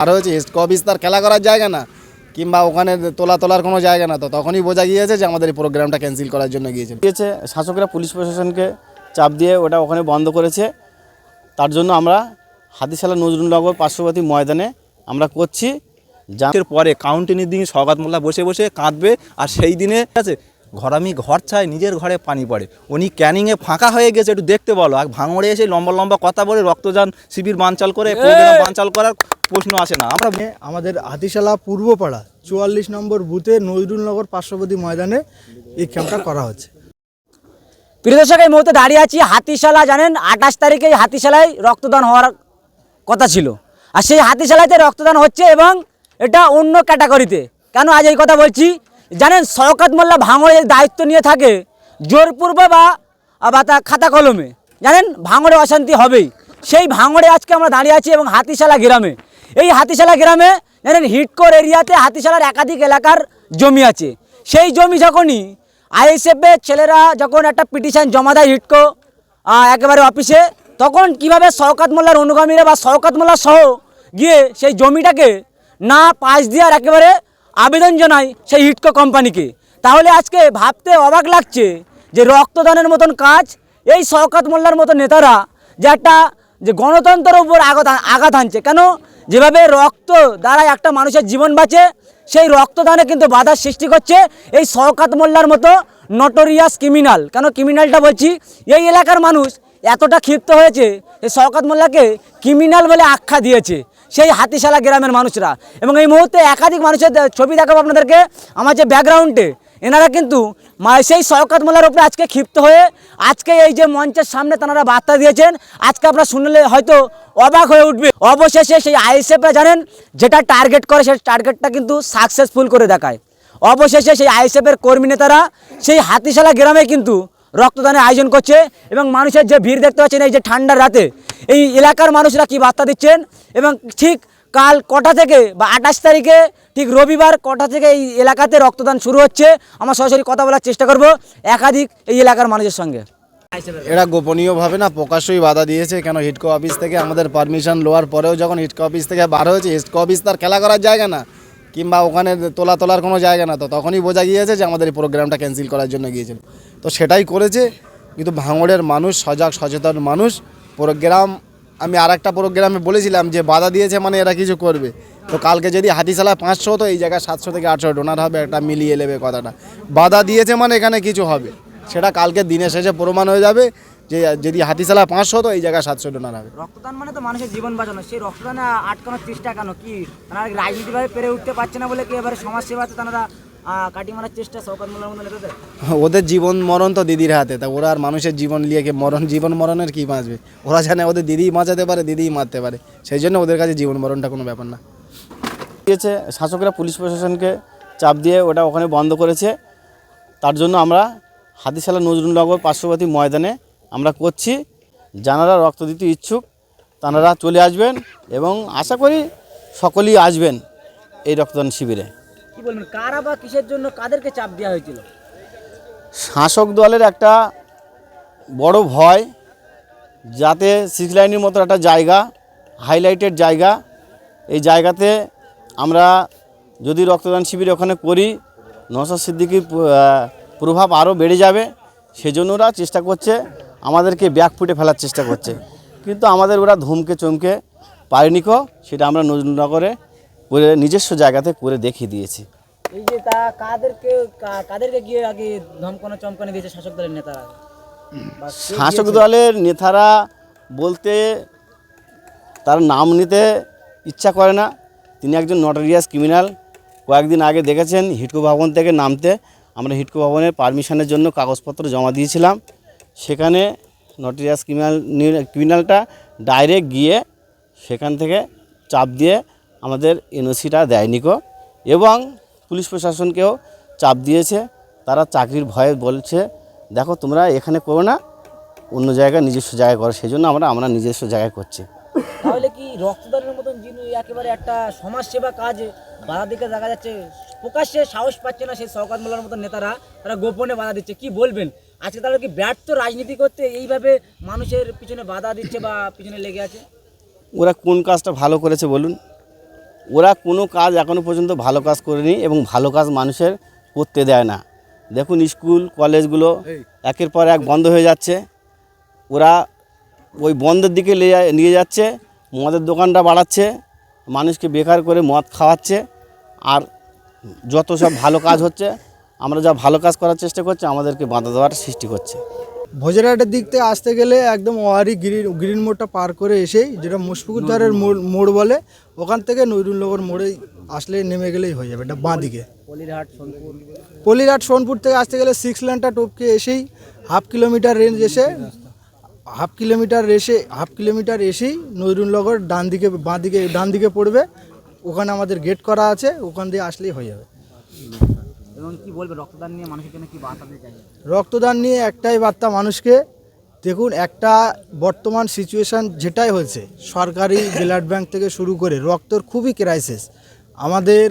আর হয়েছে অফিস তার খেলা করার জায়গা না কিংবা ওখানে তোলা তোলার কোনো জায়গা না তো তখনই বোঝা গিয়েছে যে আমাদের এই প্রোগ্রামটা ক্যান্সেল করার জন্য গিয়েছে। গিয়েছে শাসকরা পুলিশ প্রশাসনকে চাপ দিয়ে ওটা ওখানে বন্ধ করেছে। তার জন্য আমরা হাতিশালা নজরুলনগর পার্শ্ববর্তী ময়দানে আমরা করছি। যা এর পরে কাউন্টিনির দিন সগাত মোল্লা বসে বসে কাঁদবে আর সেই দিনে ঠিক আছে? ঘর আমি ঘর চাই নিজের ঘরে পানি পড়ে। উনি ক্যানিংয়ে ফাঁকা হয়ে গেছে একটু দেখতে বলো। আর ভাঙড়ে এসে লম্বা লম্বা কথা বলে রক্তদান শিবির বানচাল করে বানচাল করার প্রশ্ন আসে না। আমরা আমাদের হাতিশালা পূর্বপাড়া চুয়াল্লিশ নম্বর বুথে নজরুলনগর পার্শ্ববর্তী ময়দানে এই ক্যাম্পটা করা হচ্ছে। প্রিয় দর্শক এই মুহূর্তে দাঁড়িয়ে আছি হাতিশালা জানেন? আঠাশ তারিখে এই হাতিশালায় রক্তদান হওয়ার কথা ছিল। আর সেই হাতিশালাতে রক্তদান হচ্ছে এবং এটা অন্য ক্যাটাগরিতে। কেন আজ এই কথা বলছি? জানেন শওকাত মোল্লা ভাঙড়ের দায়িত্ব নিয়ে থাকে জোরপূর্বে বা বা তা খাতা কলমে। জানেন? ভাঙড়ে অশান্তি হবেই। সেই ভাঙড়ে আজকে আমরা দাঁড়িয়ে আছি এবং হাতিশালা গ্রামে। এই হাতিশালা গ্রামে, জানেন, হিটকোর এরিয়াতে হাতিশালার একাধিক এলাকার জমি আছে। সেই জমি যখনই আইএসএফের ছেলেরা যখন একটা পিটিশন জমা দেয় হিটকো একেবারে অফিসে, তখন কীভাবে শওকাত মোল্লার অনুগামীরা বা শওকাত মোল্লা সহ গিয়ে সেই জমিটাকে না পাশ দেওয়ার একেবারে আবেদন জানায় সেই হিটকো কোম্পানিকে। তাহলে আজকে ভাবতে অবাক লাগছে যে রক্তদানের মতন কাজ এই শওকাত মোল্লার মতো নেতারা যে একটা যে গণতন্ত্রের উপর আঘাত আঘাত আনছে কেন? যেভাবে রক্ত দ্বারা একটা মানুষের জীবন বাঁচে, সেই রক্তদানে কিন্তু বাধার সৃষ্টি করছে এই শওকাত মোল্লার মতো নটোরিয়াস ক্রিমিনাল কেন ক্রিমিনালটা বলছি? এই এলাকার মানুষ এতটা ক্ষিপ্ত হয়েছে এই শওকাত মোল্লাকে ক্রিমিনাল বলে আখ্যা দিয়েছে। সেই হাতিশালা গ্রামের মানুষরা। এবং এই মুহূর্তে একাধিক মানুষের ছবি দেখাবো আপনাদেরকে। আমার যে ব্যাকগ্রাউন্ডে এনারা কিন্তু সেই শওকাত মোল্লার উপরে আজকে ক্ষিপ্ত হয়ে আজকে এই যে মঞ্চের সামনে তারা বার্তা দিয়েছেন, আজকে আপনারা শুনলে হয়তো অবাক হয়ে উঠবে। অবশেষে সেই আইএসএফরা জানেন, যেটা টার্গেট করে সেই টার্গেটটা কিন্তু সাকসেসফুল করে দেখায়। অবশেষে সেই আইএসএফের কর্মী নেতারা সেই হাতিশালা গ্রামে কিন্তু রক্তদানের আয়োজন করছে এবং মানুষের যে ভিড় দেখতে পাচ্ছেন, এই যে ঠান্ডার রাতে, এই এলাকার মানুষরা কি বার্তা দিচ্ছেন? এবং ঠিক কাল কটা থেকে বা আঠাশ তারিখে, ঠিক রবিবার কটা থেকে এই এলাকাতে রক্তদান শুরু হচ্ছে? আমার সরাসরি কথা বলার চেষ্টা করব একাধিক এই এলাকার মানুষের সঙ্গে। এরা গোপনীয়ভাবে না প্রকাশ্যই বাধা দিয়েছে, কেন হিটকো অফিস থেকে আমাদের পারমিশন লওয়ার পরেও যখন হিটকো অফিস থেকে বার হয়েছে, হিটকো অফিস তার খেলা করার জায়গা না। কিংবা ওখানে তোলা তোলার কোনো জায়গা না, তো তখনই বোঝা গিয়েছে যে আমাদের এই প্রোগ্রামটা ক্যান্সেল করার জন্য গিয়েছিল। তো সেটাই করেছে, কিন্তু ভাঙড়ের মানুষ, সজাগ, সচেতন মানুষ প্রোগ্রাম আমি আর একটা প্রোগ্রামে বলেছিলাম যে বাধা দিয়েছে মানে এরা কিছু করবে। তো কালকে যদি হাতিশালায় পাঁচশো, তো এই জায়গায় সাতশো থেকে আটশো ডোনার হবে, একটা মিলিয়ে নেবে কথাটা। বাধা দিয়েছে মানে এখানে কিছু হবে। সেটা কালকে দিনের শেষে প্রমাণ হয়ে যাবে। যে যদি হাতিশালায় পাঁচশো হতো এই জায়গায় সাতশো ডোনার হবে। রক্তদান মানে তো মানুষের জীবন বাঁচানো। সেই রক্তদান আটকানোর চেষ্টা কেন? কি তারা রাজনীতিভাবে পেরে উঠতে পারছে না বলে কি এবারে সমাজ সেবাতে তারা কাটি মারার চেষ্টা সৌকাত মোল্লার মতো নেতাদের? ওদের জীবন মরণ তো দিদির হাতে। তা ওরা আর মানুষের জীবন নিয়ে কি মরণ জীবন মরণের কি বাঁচবে? ওরা জানে ওদের দিদিই বাঁচাতে পারে দিদিই মারতে পারে। সেই জন্য ওদের কাছে জীবন মরণটা কোনো ব্যাপার না। দিয়েছে শাসকরা পুলিশ প্রশাসনকে চাপ দিয়ে ওটা ওখানে বন্ধ করেছে। তার জন্য আমরা হাতিশালা নজরুলনগর পার্শ্ববর্তী ময়দানে আমরা করছি। যারা রক্ত দিতে ইচ্ছুক তারা চলে আসবেন এবং আশা করি সকলেই আসবেন এই রক্তদান শিবিরে। কি বলবেন কারা বা কিসের জন্য কাদেরকে চাপ দেওয়া হয়েছিল? শাসক দলের একটা বড় ভয় যাতে সিক্স লাইনের মতো একটা জায়গা হাইলাইটেড জায়গা এই জায়গাতে আমরা যদি রক্তদান শিবির ওখানে করি নসর সিদ্দিকির প্রভাব আরও বেড়ে যাবে সেজন্য ওরা চেষ্টা করছে আমাদেরকে ব্যাক ফুটে ফেলার চেষ্টা করছে। কিন্তু আমাদের ওরা ধমকে চমকে পারেনিকো সেটা আমরা নজরুলনগরে করে নিজস্ব জায়গাতে করে দেখিয়ে দিয়েছি। এই যে তা কাদেরকে কাদেরকে গিয়ে আগে ধমকানো চমকানো দিয়েছে শাসক দলের নেতারা? শাসক দলের নেতারা বলতে তার নাম নিতে ইচ্ছা করে না। তিনি একজন নটোরিয়াস ক্রিমিনাল কয়েকদিন আগে দেখেছেন হিটকো ভবন থেকে নামতে। আমরা হিটকো ভবনের পারমিশনের জন্য কাগজপত্র জমা দিয়েছিলাম। সেখানে নটোরিয়াস ক্রিমিনাল ক্রিমিনালটা ডাইরেক্ট গিয়ে সেখান থেকে চাপ দিয়ে আমাদের এনওসিটা দেয়নিকো এবং পুলিশ প্রশাসনকেও চাপ দিয়েছে, তারা চাকরির ভয়ে বলছে, দেখো, তোমরা এখানে করো না, অন্য জায়গায় নিজস্ব জায়গায় করো সেই জন্য আমরা আমরা নিজস্ব জায়গায় করছি। তাহলে কি রক্তদানের মতন যিনি একেবারে একটা সমাজ সেবা কাজে বাধা দিকে দেখা যাচ্ছে? প্রকাশ্যে সাহস পাচ্ছে না সেই সরকার মোল্লার মতন নেতারা, তারা গোপনে বাধা দিচ্ছে, কি বলবেন? আজকে তাহলে কি ব্যর্থ রাজনীতি করতে এইভাবে মানুষের পিছনে বাধা দিচ্ছে বা পিছনে লেগে আছে? ওরা কোন কাজটা ভালো করেছে বলুন? ওরা কোনো কাজ এখনও পর্যন্ত ভালো কাজ করেনি এবং ভালো কাজ মানুষের করতে দেয় না। দেখুন স্কুল কলেজগুলো একের পর এক বন্ধ হয়ে যাচ্ছে। ওরা ওই বন্ধের দিকে নিয়ে যাচ্ছে মদের দোকানটা বাড়াচ্ছে মানুষকে বেকার করে মদ খাওয়াচ্ছে আর যত সব ভালো কাজ হচ্ছে আমরা যা ভালো কাজ করার চেষ্টা করছি আমাদেরকে বাধা দেওয়ার সৃষ্টি করছে। ভোজরাটের দিক থেকে আসতে গেলে একদম ওয়ারি গ্রিন গ্রিন মোড়টা পার করে এসেই যেটা মুশফিকুদ্দারের মোড় মোড় বলে ওখান থেকে নৈরুল্লগর মোড়ে আসলে নেমে গেলেই হয়ে যাবে এটা বাঁ দিকে। পলিরহাট সোনপুর। থেকে আসতে গেলে সিক্স ল্যান্ডটা টপকে এসেই হাফ কিলোমিটার রেঞ্জ এসে হাফ কিলোমিটার এসে হাফ কিলোমিটার এসেই নৈরুল্লগর ডান দিকে বাঁ দিকে ডান দিকে পড়বে। ওখানে আমাদের গেট করা আছে ওখান দিয়ে আসলেই হয়ে যাবে। এবং কি বলবে, রক্তদান নিয়ে মানুষের জন্য কি বার্তা দিতে চাই রক্তদান নিয়ে একটাই বার্তা মানুষকে। দেখুন, একটা বর্তমান সিচুয়েশান যেটাই হয়েছে, সরকারি ব্লাড ব্যাংক থেকে শুরু করে রক্তর খুবই ক্রাইসিস আমাদের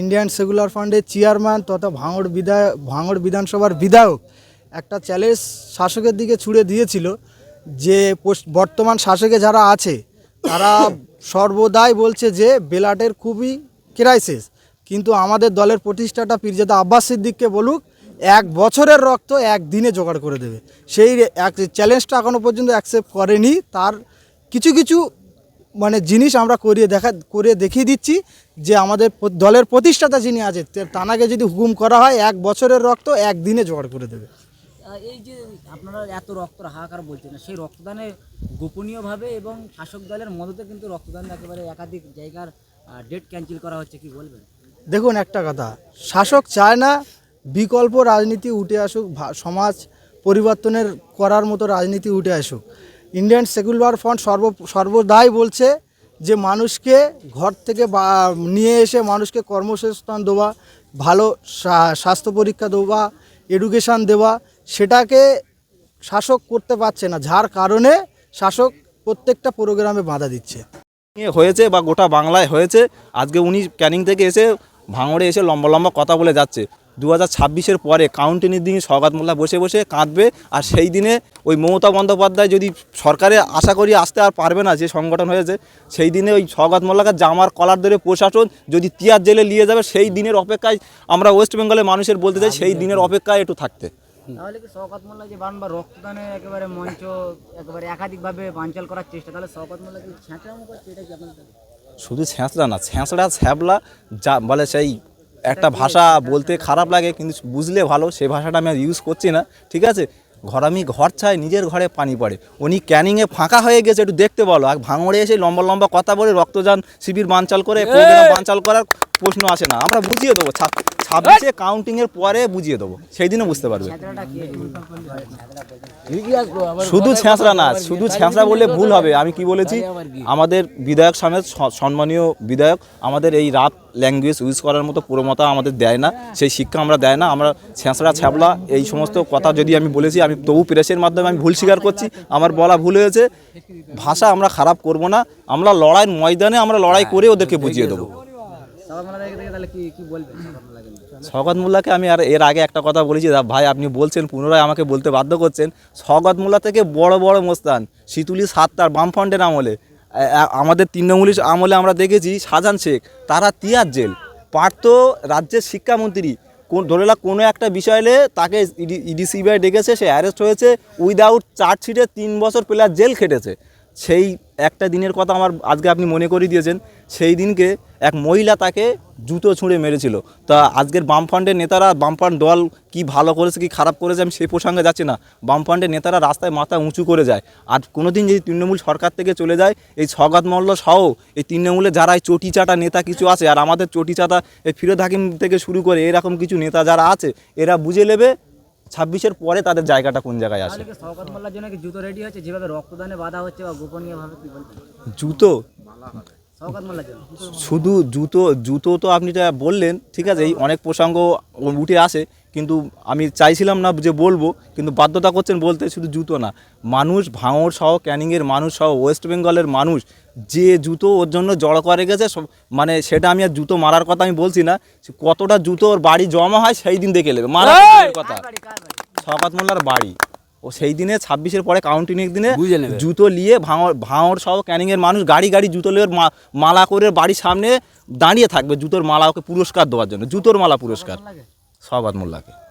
ইন্ডিয়ান সেকুলার ফান্ডের চেয়ারম্যান তথা ভাঙড় বিধায়ক ভাঙড় বিধানসভার বিধায়ক একটা চ্যালেঞ্জ শাসকের দিকে ছুড়ে দিয়েছিল যে বর্তমান শাসকে যারা আছে, তারা সর্বদাই বলছে যে বেলাটের খুবই ক্রাইসিস কিন্তু আমাদের দলের প্রতিষ্ঠাতা পীরজাদা আব্বাস সিদ্দিককে বলুক, এক বছরের রক্ত একদিনে জোগাড় করে দেবে। সেই এক চ্যালেঞ্জটা এখনও পর্যন্ত অ্যাকসেপ্ট করেনি, তার কিছু কিছু মানে জিনিস আমরা করিয়ে দেখা করে দেখিয়ে দিচ্ছি যে আমাদের দলের প্রতিষ্ঠাতা যিনি আছে তানাকে যদি হুকুম করা হয়, এক বছরের রক্ত একদিনে জোগাড় করে দেবে। এই যে আপনারা এত রক্ত হাহাকার বলছেন সেই রক্তদানে গোপনীয়ভাবে এবং শাসক দলের মদতে কিন্তু রক্তদান একেবারে একাধিক জায়গার ডেট ক্যান্সেল করা হচ্ছে কি বলবেন? দেখুন একটা কথা, শাসক চায় না বিকল্প রাজনীতি উঠে আসুক সমাজ পরিবর্তনের করার মতো রাজনীতি উঠে আসুক। ইন্ডিয়ান সেকুলার ফ্রন্ট সর্ব, সর্বদাই বলছে যে মানুষকে ঘর থেকে নিয়ে এসে মানুষকে কর্মসংস্থান দেওয়া, ভালো স্বাস্থ্য পরীক্ষা দেওয়া এডুকেশান দেওয়া, সেটাকে শাসক করতে পারছে না, যার কারণে শাসক প্রত্যেকটা প্রোগ্রামে বাধা দিচ্ছে। হয়েছে বা গোটা বাংলায় হয়েছে, আজকে উনি ক্যানিং থেকে এসে ভাঙড়ে এসে লম্বা লম্বা কথা বলে যাচ্ছে। দু হাজার ছাব্বিশের পরে কাউন্টিনির দিন সৌগাত মোল্লা বসে বসে কাঁদবে আর সেই দিনে ওই মমতা বন্দ্যোপাধ্যায় যদি সরকারে আশা করি আসতে আর পারবে না, যে সংগঠন হয়েছে, সেই দিনে ওই সৌগাত মোল্লাকে জামার কলার ধরে প্রশাসন যদি তিয়ার জেলে নিয়ে যাবে, সেই দিনের অপেক্ষায় আমরা ওয়েস্ট বেঙ্গলের মানুষের বলতে চাই, সেই দিনের অপেক্ষায় একটু থাকতে। তাহলে কি শওকত মোল্লা যে বারবার রক্তদানের একেবারে মঞ্চ একেবারে একাধিকভাবে বানচাল করার চেষ্টা, তাহলে শওকত মোল্লা কি ছ্যাঁচড়ামো করছে এটা কি আপনাদের? শুধু ছ্যাঁচড়া না ছ্যাঁচড়া ছ্যাবলা যা বলে সেই একটা ভাষা বলতে খারাপ লাগে কিন্তু বুঝলে ভালো সেই ভাষাটা আমি ইউজ করছি না ঠিক আছে? ঘর আমি ঘর চাই নিজের ঘরে পানি পড়ে। উনি ক্যানিংয়ে ফাঁকা হয়ে গেছে একটু দেখতে বলো। আর ভাঙড়ে এসে লম্বা লম্বা কথা বলে রক্তযান শিবির বানচাল করে বাঞ্চাল বানচাল করার প্রশ্ন আসে না। আমরা বুঝিয়ে দেবো ছাব- ছাব্বিশে কাউন্টিংয়ের পরে বুঝিয়ে দেবো। সেই দিনে বুঝতে পারবে। শুধু ছেঁচড়া না, শুধু ছেঁচড়া বললে ভুল হবে। আমি কি বলেছি? আমাদের বিধায়ক সমেত সম্মানীয় বিধায়ক, আমাদের এই রাত ল্যাঙ্গুয়েজ ইউজ করার মতো পুরোমতা আমাদের দেয় না। সেই শিক্ষা আমরা দেয় না। আমরা ছেঁচড়া ছ্যাবলা এই সমস্ত কথা যদি আমি বলেছি, আমি তবু প্রেসের মাধ্যমে আমি ভুল স্বীকার করছি। আমার বলা ভুল হয়েছে। ভাষা আমরা খারাপ করব না। আমরা লড়াইয়ের ময়দানে আমরা লড়াই করে ওদেরকে বুঝিয়ে দেবো। স্বগত মোল্লাকে আমি আর এর আগে একটা কথা বলেছি ভাই আপনি বলছেন, পুনরায় আমাকে বলতে বাধ্য করছেন। স্বগত মোল্লা থেকে বড় বড় মোস্তান, শীতুলি সাতটার বামফ্রন্টের আমলে। আমাদের তৃণমূলের আমলে আমরা দেখেছি শাহজাহান শেখ, তারা তিয়ার জেল। পার্থ রাজ্যের শিক্ষামন্ত্রী, কোন, ধরে লাগ কোনো একটা বিষয়ে তাকে ইডি সিবিআই ডেকেছে, সে অ্যারেস্ট হয়েছে, উইদাউট চার্জশিটে তিন বছর প্লেয়ার জেল খেটেছে। সেই একটা দিনের কথা আমার আজকে আপনি মনে করিয়ে দিয়েছেন, সেই দিনকে এক মহিলা তাকে জুতো ছুঁড়ে মেরেছিল। তা আজকের বামফ্রন্টের নেতারা, বামফ্রন্ট দল কি ভালো করেছে, কি খারাপ করেছে, আমি সেই প্রসঙ্গে যাচ্ছি না। বামফ্রন্টের নেতারা রাস্তায় মাথা উঁচু করে যায়। আর কোনোদিন যদি তৃণমূল সরকার থেকে চলে যায়, এই সগাত মল্ল সহ এই তৃণমূলে যারা এই চটি চাটা নেতা কিছু আছে, আর আমাদের চটি চাটা এই ফিরোদ হাকিম থেকে শুরু করে এরকম কিছু নেতা যারা আছে, এরা বুঝে নেবে ছাব্বিশের পরে তাদের জায়গাটা কোন জায়গায় আসে? শওকত মোল্লার জন্য কি জুতো রেডি হচ্ছে যেভাবে রক্তদানে বাধা হচ্ছে বা গোপনীয়ভাবে কি জুতো? শুধু জুতো জুতো তো আপনি যা বললেন ঠিক আছে এই অনেক প্রসঙ্গ উঠে আসে। কিন্তু আমি চাইছিলাম না যে বলব কিন্তু বাধ্যতা করছেন বলতে শুধু জুতো না। মানুষ ভাঙড় সহ ক্যানিংয়ের মানুষ সহ ওয়েস্ট বেঙ্গলের মানুষ যে জুতো ওর জন্য জড়ো করে গেছে সব- মানে সেটা আমি আর জুতো মারার কথা আমি বলছি না কতটা জুতো ওর বাড়ি জমা হয় সেই দিন দেখে নেবে। মারা কথা। বাড়ি মোল্লার বাড়ি। ও সেই দিনে ছাব্বিশের পরে কাউন্টিংয়ের দিনে বুঝে নেবে। জুতো নিয়ে ভাঙর ভাঙর সহ ক্যানিংয়ের মানুষ গাড়ি গাড়ি জুতো নিয়ে মা- মালা করে বাড়ির সামনে দাঁড়িয়ে থাকবে জুতোর মালা ওকে পুরস্কার দেওয়ার জন্য জুতোর মালা পুরস্কার। সবাদ মোল্লাকে।